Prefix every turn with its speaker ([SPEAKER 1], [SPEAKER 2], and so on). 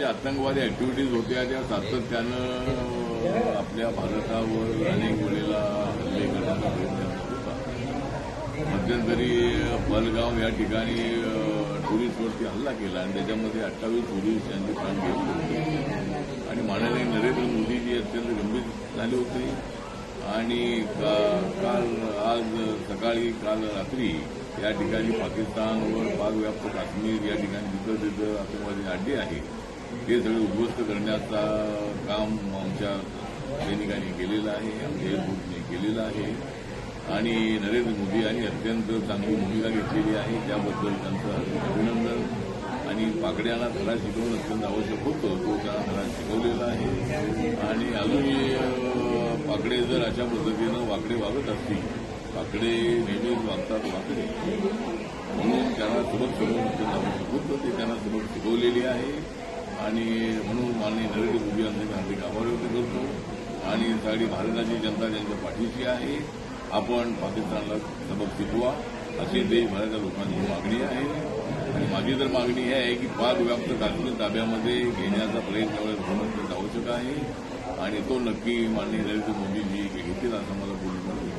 [SPEAKER 1] जे आतंकवादी ऍक्टिव्हिटीज होत्या त्या सातत्यानं आपल्या भारतावर अनेक वेळेला हल्ले करण्याचा प्रयत्न होता. मध्यंतरी बलगाव या ठिकाणी टुरिस्टवरती हल्ला केला आणि त्याच्यामध्ये अठ्ठावीस टुरिस्ट यांचे प्राण गेले होते. आणि माननीय नरेंद्र मोदीजी अत्यंत गंभीर झाले होते. आणि का- काल आज सकाळी काल रात्री या ठिकाणी पाकिस्तानवर पाकव्याप्त काश्मीर या ठिकाणी जिथं जिथं आतंकवादी अड्डे आहे ते सगळे उद्ध्वस्त करण्याचा काम आमच्या सैनिकांनी केलेलं आहे आमच्या एअरफोर्सने केलेलं आहे. आणि नरेंद्र मोदी यांनी अत्यंत चांगली भूमिका घेतलेली आहे. त्याबद्दल त्यांचं अभिनंदन. आणि पाकड्यांना धडा शिकवणं अत्यंत आवश्यक होतं. तो त्यांना धडा शिकवलेला आहे. आणि अजूनही पाकडे जर अशा पद्धतीनं वाकडे वागत असतील पाकडे नेहमीच वागतात वाकडे. म्हणून त्यांना सबक शिकवणं अत्यंत आवश्यक होतं. ते त्यांना सबक शिकवलेली आहे. आणि म्हणून माननीय नरेंद्र मोदी यांचे मी हार्दिक आभार व्यक्त करतो. आणि सगळी भारताची जनता त्यांच्या पाठीशी आहे. आपण पाकिस्तानला सबक शिकवा अशी देशभराच्या लोकांची मागणी आहे. आणि माझी तर मागणी ही आहे की पाक व्याप्त काश्मीर ताब्यामध्ये घेण्याचा प्रयत्न एवढ्या होणं आवश्यक आहे. आणि तो नक्की माननीय नरेंद्र मोदीजी घेतील असं मला बोलून